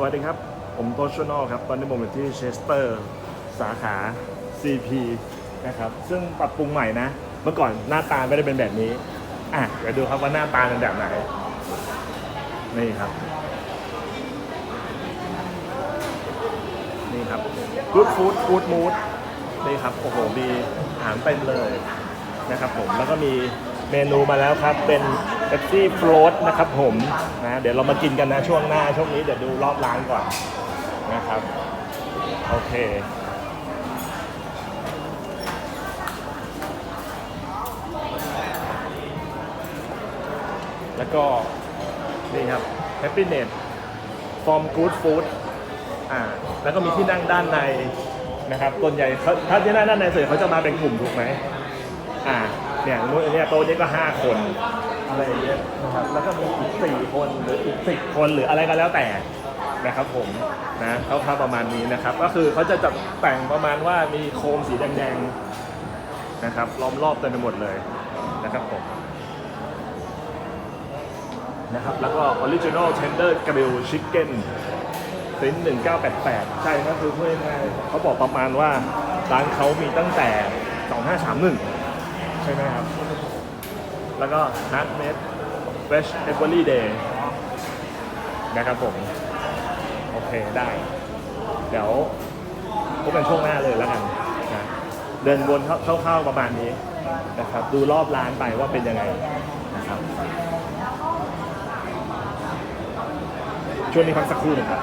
สวัสดีครับ ผมโตชโนลครับ ตอนนี้ผมอยู่ที่เชสเตอร์ สาขา CP นะครับ ซึ่งปรับปรุงใหม่นะ เมื่อก่อนหน้าตาไม่ได้เป็นแบบนี้ อะเดี๋ยวดูครับว่าหน้าตาเป็นแบบไหน นี่ครับ นี่ครับ Good Food Good Mood นี่ครับ โอ้โห มีอาหารเต็มเลยนะครับผม แล้วก็มี เมนูมาแล้วครับ เป็นเ e p ซี่โฟลตนะครับผมนะเดี๋ยวเรามากินกันนะช่วงหน้าช่วงนี้เดี๋ยวดูรอบร้านก่อนนะครับ โอเคแล้วก็นี่ครับ Happiness from Good Food อ่าแล้วก็มีที่นั่งด้านในนะครับส่วนใหญ่เขาถ้าที่นั่งด้านในส่วนใหญ่เขาจะมาเป็นกลุ่มถูกไหมอ่า เนี่ยนู้นเนี่ยโต๊ะนี้ก็5คนอะไรอย่างเงี้ยนะครับแล้วก็มีอีก4คนหรืออีก10คนหรืออะไรก็แล้วแต่นะครับผมนะเขาทำประมาณนี้นะครับ ก็คือเขาจะจัดแต่งประมาณว่ามีโคมสีแดงๆนะครับล้อมรอบเต็มไปหมดเลยนะครับผมนะครับแล้วก็ Original Tender Grill Chicken ซิน1988 ใช่ก็คือเพื่อง่ายๆเขาบอกประมาณว่า ร้านเขามีตั้งแต่ 2531ใช่ไหมครับ แล้วก็ Hard Made Fresh Every Day นะครับผม โอเคได้ เดี๋ยวพบกันช่วงหน้าเลยแล้วกันนะเดินวนเข้าๆประมาณนี้นะครับ ดูรอบร้านไปว่าเป็นยังไงนะครับช่วงนี้พักสักครู่หนึ่งครับ